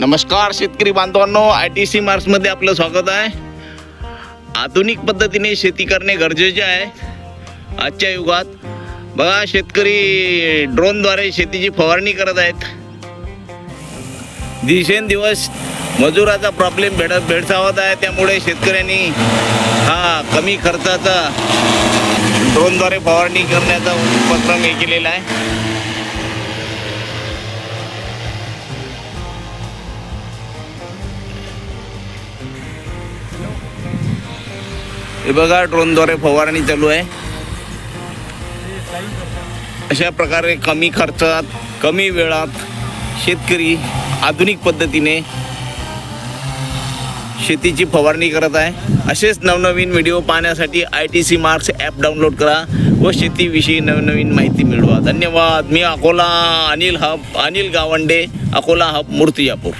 नमस्कार शेतकरी बांधवांनो आय टी सी मार्क्समध्ये आपलं स्वागत आहे. आधुनिक पद्धतीने शेती करणे गरजेचे आहे आजच्या युगात. बघा शेतकरी ड्रोनद्वारे शेतीची फवारणी करत आहेत. दिवसेंदिवस मजुराचा प्रॉब्लेम भेड भेडसावत आहे त्यामुळे शेतकऱ्यांनी हा कमी खर्चाचा ड्रोनद्वारे फवारणी करण्याचा उपक्रम हे केलेला आहे. हे बघा ड्रोनद्वारे फवारणी चालू आहे. अशा प्रकारे कमी खर्चात कमी वेळात शेतकरी आधुनिक पद्धतीने शेतीची फवारणी करत आहे. असेच नवनवीन व्हिडिओ पाहण्यासाठी I T C marks app download करा व शेतीविषयी नवनवीन माहिती मिळवा. धन्यवाद. मी अकोला अनिल हब अनिल गावंडे अकोला हब मूर्तिजापूर.